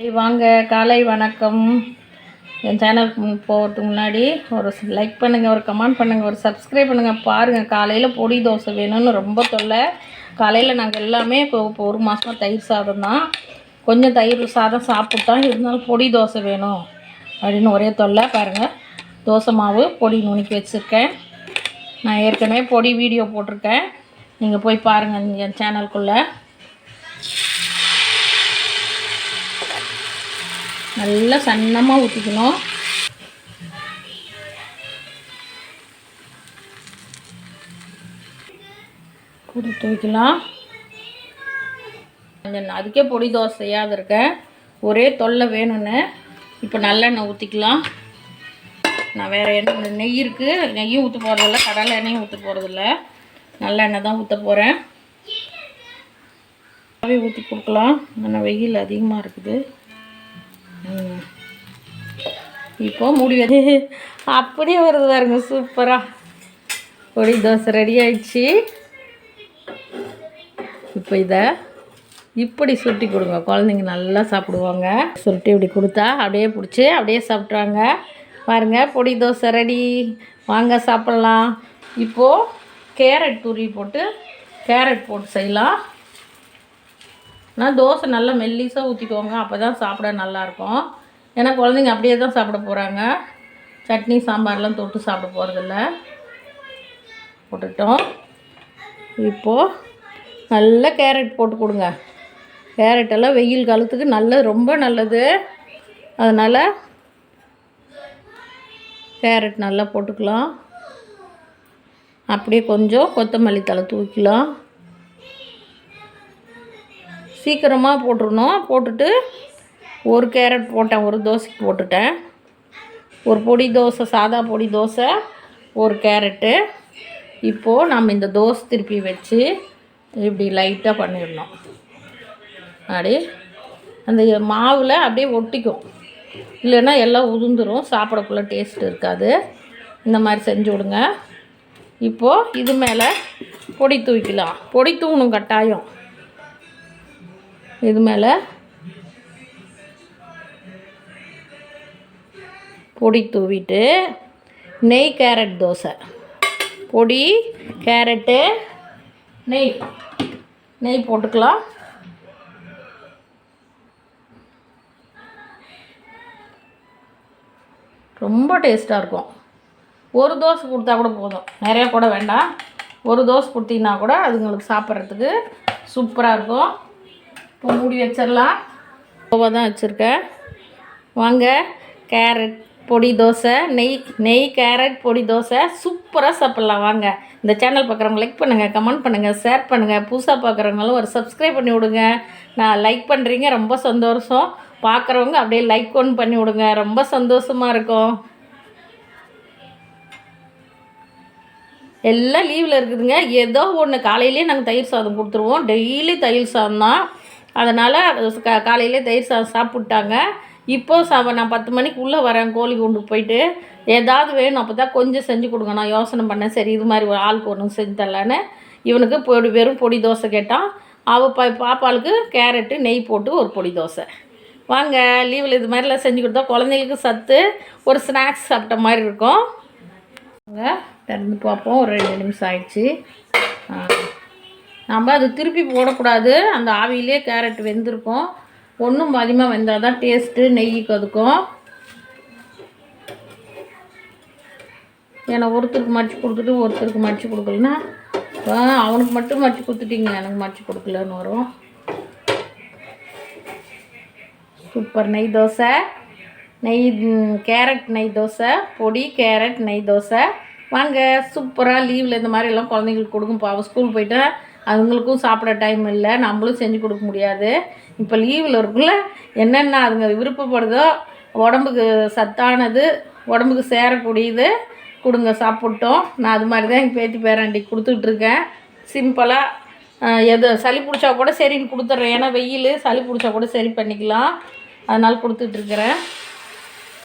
சரி, வாங்க. காலை வணக்கம். என் சேனலுக்கு முன் போகிறதுக்கு முன்னாடி ஒரு லைக் பண்ணுங்கள் ஒரு கமெண்ட் பண்ணுங்கள் ஒரு சப்ஸ்கிரைப் பண்ணுங்கள் பாருங்கள் காலையில் பொடி தோசை வேணும்னு ரொம்ப தொல்லை. காலையில் நாங்கள் எல்லாமே இப்போ இப்போ ஒரு மாதமாக தயிர் சாதம் தான். கொஞ்சம் தயிர் சாதம் சாப்பிட்டோம் இருந்தாலும் பொடி தோசை வேணும் அப்படின்னு ஒரே தொல்லை. பாருங்கள் தோசை மாவு பொடி நுணுக்கி வச்சுருக்கேன். நான் ஏற்கனவே பொடி வீடியோ போட்டிருக்கேன். நீங்கள் போய் பாருங்கள் என் சேனலுக்குள்ளே நல்லா சன்னமாக ஊற்றிக்கணும் கொடுத்து வைக்கலாம் கொஞ்சம் அதுக்கே பொடி தோசை இருக்கேன். ஒரே தொல்லை வேணும்னு. இப்போ நல்லெண்ணெய் ஊற்றிக்கலாம் நான் வேறு எண்ணெய் நெய் இருக்குது நெய்யும் ஊற்ற போகிறதில்ல கடலை எண்ணெயும் ஊற்ற போகிறதில்ல நல்லெண்ணெய் தான் ஊற்ற போகிறேன் ஊற்றி கொடுக்கலாம். ஆனால் வெயில் அதிகமாக இருக்குது. இப்போ மூடி வச்சு அப்படியே வருது பாருங்க சூப்பராக பொடி தோசை ரெடி ஆயிடுச்சு. இப்போ இதை இப்படி சுருட்டி கொடுங்க. குழந்தைங்க நல்லா சாப்பிடுவாங்க. சுருட்டி இப்படி கொடுத்தா அப்படியே பிடிச்சி அப்படியே சாப்பிட்றாங்க பாருங்கள் பொடி தோசை ரெடி வாங்க சாப்பிட்லாம். இப்போது கேரட் துருவி போட்டு கேரட் போட்டு செய்யலாம். ஆனால் தோசை நல்லா மெல்லிசாக ஊற்றிக்கோங்க அப்போ தான் சாப்பிட நல்லாயிருக்கும். ஏன்னா குழந்தைங்க அப்படியே தான் சாப்பிட போகிறாங்க சட்னி சாம்பார்லாம் தொட்டு சாப்பிட போகிறதில்ல போட்டுட்டோம். இப்போது நல்ல கேரட் போட்டு கொடுங்க. கேரட்டெல்லாம் வெயில் காலத்துக்கு நல்லது ரொம்ப நல்லது. அதனால் கேரட் நல்லா போட்டுக்கலாம். அப்படியே கொஞ்சம் கொத்தமல்லி தழை தூக்கிக்கலாம் சீக்கிரமாக போட்டுருணும். போட்டுட்டு ஒரு கேரட் போட்டேன் ஒரு தோசைக்கு போட்டுட்டேன். ஒரு பொடி தோசை சாதா பொடி தோசை ஒரு கேரட்டு. இப்போது நம்ம இந்த தோசை திருப்பி வச்சு இப்படி லைட்டாக பண்ணிடணும். அப்படி. அந்த மாவில் அப்படியே ஒட்டிக்கும். இல்லைன்னா எல்லாம் உதிர்ந்துரும். சாப்பிடக்குள்ள டேஸ்ட் இருக்காது. இந்த மாதிரி செஞ்சு விடுங்க. இப்போது இது மேலே பொடி தூக்கிக்கலாம் பொடி தூணும் கட்டாயம். இது மேலே. பொடி தூவிட்டு நெய் கேரட் தோசை. பொடி கேரட்டு நெய். நெய் போட்டுக்கலாம். ரொம்ப டேஸ்ட்டாக இருக்கும். ஒரு தோசை கொடுத்தா கூட போதும். நிறையா கூட வேண்டாம். ஒரு தோசை கொடுத்தீங்கன்னா கூட அதுங்களுக்கு சாப்பிட்றதுக்கு சூப்பராக இருக்கும். இப்போ மூடி வச்சிடலாம். கோவா தான் வச்சுருக்கேன். வாங்க கேரட் பொடி தோசை நெய் நெய் கேரட் பொடி தோசை சூப்பராக சாப்பிட்லாம். வாங்க இந்த சேனல் பார்க்குறவங்க லைக் பண்ணுங்கள் கமெண்ட் பண்ணுங்கள் ஷேர் பண்ணுங்கள் புதுசாக பார்க்குறவங்களும் ஒரு சப்ஸ்கிரைப் பண்ணி விடுங்க. நான் லைக் பண்ணுறீங்க ரொம்ப சந்தோஷம். பார்க்குறவங்க அப்படியே லைக் ஒன்று பண்ணி விடுங்க. ரொம்ப சந்தோஷமாக இருக்கும். எல்லாம் லீவில் இருக்குதுங்க. ஏதோ ஒன்று காலையிலேயே நாங்கள் தயிர் சாதம் கொடுத்துருவோம். டெய்லி தயிர் சாதம் தான். அதனால் கா காலையிலே தயிர் சாதம் சாப்பிட்டாங்க. இப்போ சா நான் பத்து மணிக்கு உள்ளே வரேன் கோழி கொண்டு போயிட்டு. ஏதாவது வேணும் அப்போ தான் கொஞ்சம் செஞ்சு கொடுங்க. நான் யோசனை பண்ணேன் சரி இது மாதிரி ஒரு ஆளுக்கு ஒன்று செஞ்சு தரலான்னு. இவனுக்கு பொடி வெறும் பொடி தோசை கேட்டான். அவள் ப பாப்பாளுக்கு கேரட்டு நெய் போட்டு ஒரு பொடி தோசை. வாங்க லீவில் இது மாதிரிலாம் செஞ்சு கொடுத்தா குழந்தைங்களுக்கு சத்து ஒரு ஸ்நாக்ஸ் சாப்பிட்ட மாதிரி இருக்கும். வாங்க திறந்து பார்ப்போம். ஒரு ரெண்டு நிமிஷம் ஆயிடுச்சு. ஆ. நம்ம அது திருப்பி போடக்கூடாது. அந்த ஆவியிலே கேரட் வெந்திருக்கும். ஒன்றும் அதிகமாக வெந்தால் தான் டேஸ்ட்டு நெய்க்கு அதுக்கும் ஏன்னா ஒருத்தருக்கு மடித்து கொடுத்துட்டு ஒருத்தருக்கு மடித்து கொடுக்கலன்னா அவனுக்கு மட்டும் மடித்து கொடுத்துட்டீங்க. எனக்கு மடித்து கொடுக்கலன்னு வரும். சூப்பர். நெய் தோசை. நெய் கேரட் நெய் தோசை பொடி கேரட் நெய் தோசை. வாங்க சூப்பராக லீவில் இந்த மாதிரி எல்லாம் குழந்தைங்களுக்கு கொடுக்கும். பாவம் ஸ்கூல் போயிட்டு அதுங்களுக்கும் சாப்பிட டைம் இல்லை. நம்மளும் செஞ்சு கொடுக்க முடியாது. இப்போ லீவில் இருக்குல்ல என்னென்ன அதுங்க விருப்பப்படுதோ உடம்புக்கு சத்தானது உடம்புக்கு சேரக்கூடியது கொடுங்க சாப்பிட்டோம். நான் அது மாதிரி தான் எங்கள் பேத்தி பேராண்டி கொடுத்துட்ருக்கேன் சிம்பிளாக எது சளி பிடிச்சா கூட சரின்னு கொடுத்துட்றேன். ஏன்னா வெயில் சளி பிடிச்சா கூட சரி பண்ணிக்கலாம். அதனால் கொடுத்துட்ருக்குறேன்